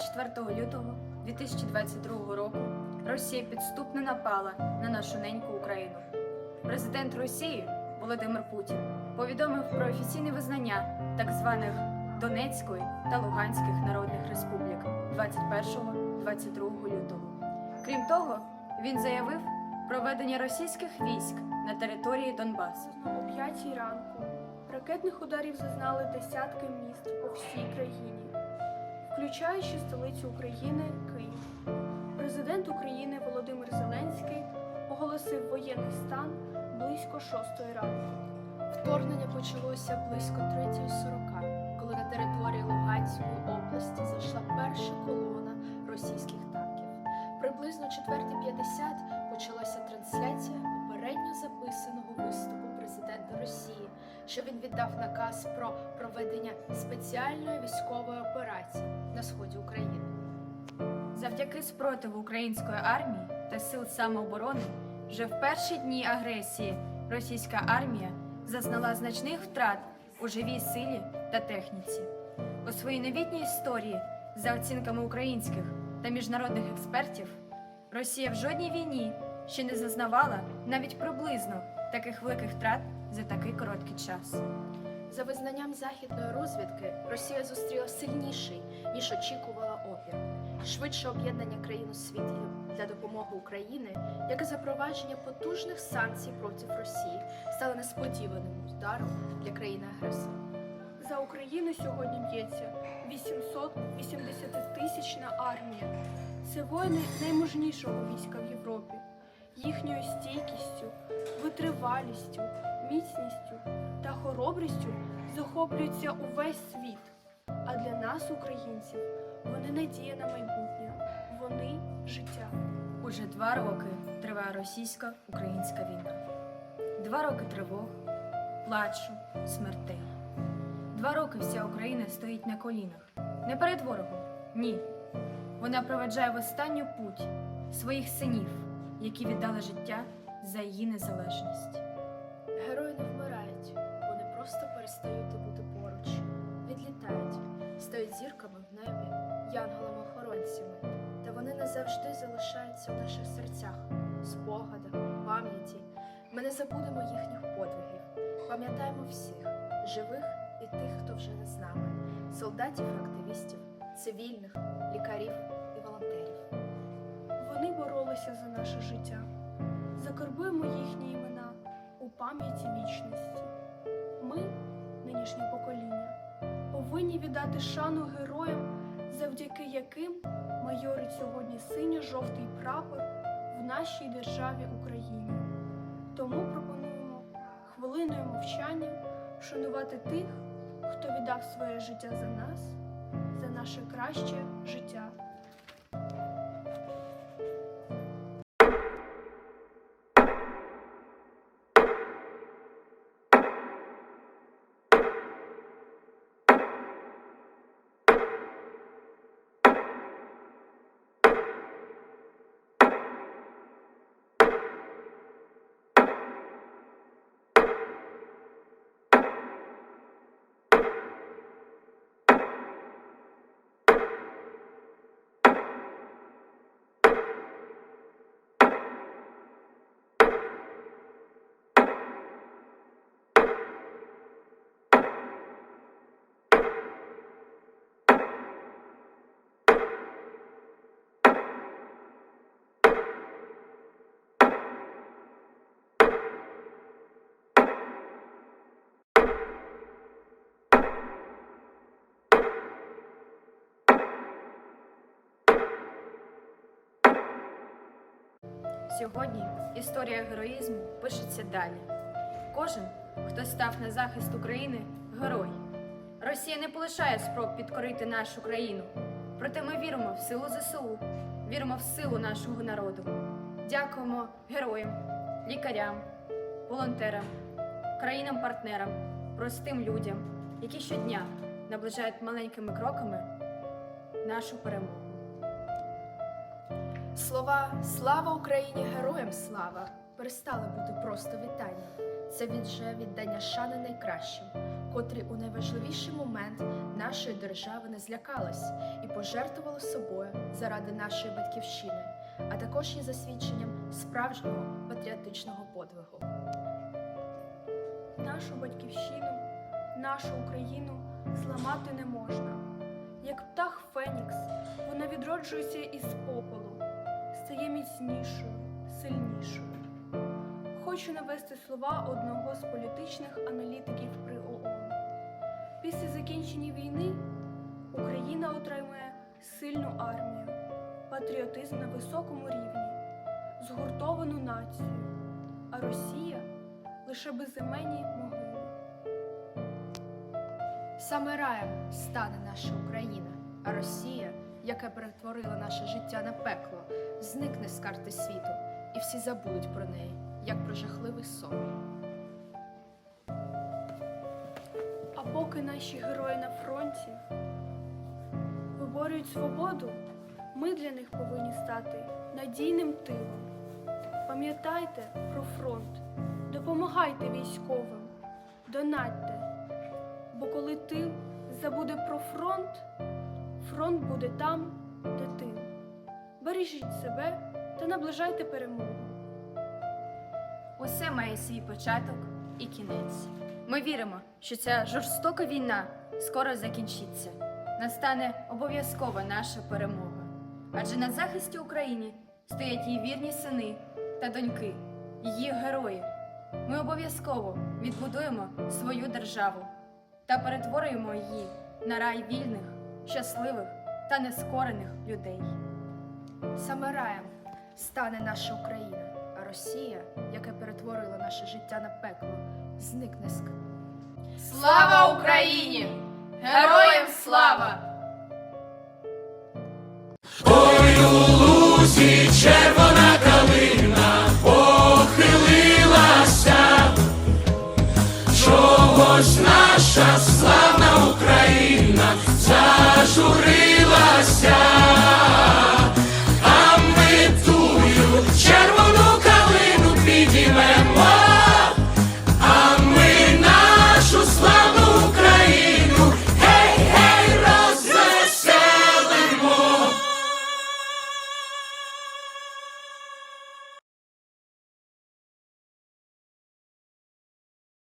24 лютого 2022 року Росія підступно напала на нашу неньку Україну. Президент Росії Володимир Путін повідомив про офіційне визнання так званих Донецької та Луганських народних республік 21-22 лютого. Крім того, він заявив про ведення російських військ на території Донбасу. О п'ятій ранку ракетних ударів зазнали десятки міст по всій країні, включаючи столицю України Київ. Президент України Володимир Зеленський оголосив воєнний стан близько шостої ранку. Вторгнення почалося близько 3.40, коли на території Луганської області зайшла перша колона російських танків. Приблизно 4.50 почалася трансляція попередньо записаного виступу президента Росії, що він віддав наказ про проведення спеціальної військової операції на сході України. Завдяки спротиву української армії та сил самооборони вже в перші дні агресії російська армія зазнала значних втрат у живій силі та техніці. У своїй новітній історії, за оцінками українських та міжнародних експертів, Росія в жодній війні ще не зазнавала навіть приблизно таких великих втрат за такий короткий час. За визнанням західної розвідки, Росія зустріла сильніший, ніж очікувала опір. Швидше об'єднання країн у світі для допомоги Україні, як і запровадження потужних санкцій проти Росії, стало несподіваним ударом для країни-агресора. За Україну сьогодні б'ється 880 тисячна армія. Це воїни наймужнішого війська в Європі. Їхньою стійкістю, витривалістю, міцністю та хоробрістю захоплюється увесь світ. А для нас, українців, вони надія на майбутнє, вони життя. Уже два роки триває російсько-українська війна. Два роки тривог, плачу, смертей. Два роки вся Україна стоїть на колінах. Не перед ворогом, ні. Вона проведжає в останню путь своїх синів, які віддали життя за її незалежність. Герої не вмирають, вони просто перестають бути поруч, відлітають, стають зірками в небі, янголами-охоронцями, та вони назавжди залишаються в наших серцях, спогадах, пам'яті. Ми не забудемо їхніх подвигів, пам'ятаємо всіх живих і тих, хто вже не з нами, солдатів, активістів, цивільних, лікарів і волонтерів. Вони боролися за наше життя. Закарбуємо їхні імена у пам'яті вічності. Ми, нинішнє покоління, повинні віддати шану героям, завдяки яким майорить сьогодні синьо-жовтий прапор в нашій державі Україні. Тому пропонуємо хвилиною мовчання вшанувати тих, хто віддав своє життя за нас, за наше краще життя. Сьогодні історія героїзму пишеться далі. Кожен, хто став на захист України, герой. Росія не полишає спроб підкорити нашу країну. Проте ми віримо в силу ЗСУ, віримо в силу нашого народу. Дякуємо героям, лікарям, волонтерам, країнам-партнерам, простим людям, які щодня наближають маленькими кроками нашу перемогу. Слова Слава Україні! Героям слава перестали бути просто вітанням. Це вже віддання шани найкращим, котрі у найважливіший момент нашої держави не злякалось і пожертвувало собою заради нашої батьківщини, а також є засвідченням справжнього патріотичного подвигу. Нашу батьківщину, нашу Україну зламати не можна. Як птах Фенікс, вона відроджується із попелу, стає міцнішою, сильнішою. Хочу навести слова одного з політичних аналітиків при ООН. Після закінчення війни Україна отримує сильну армію, патріотизм на високому рівні, згуртовану націю, а Росія лише безіменні могили. Саме раєм стане наша Україна, а Росія, яка перетворила наше життя на пекло, зникне з карти світу, і всі забудуть про неї, як про жахливий сон. А поки наші герої на фронті виборюють свободу, ми для них повинні стати надійним тилом. Пам'ятайте про фронт, допомагайте військовим, донатьте. Бо коли тил забуде про фронт, фронт буде там, де тил. Бережіть себе та наближайте перемогу. Усе має свій початок і кінець. Ми віримо, що ця жорстока війна скоро закінчиться. Настане обов'язкова наша перемога. Адже на захисті України стоять її вірні сини та доньки, її герої. Ми обов'язково відбудуємо свою державу та перетворюємо її на рай вільних, щасливих та нескорених людей. Саме раєм стане наша Україна, а Росія, яка перетворила наше життя на пекло, зникне з Слава Україні! Героям слава! Ой, у лузі червона калина похилилася, чогось наша славна Україна зажурилася.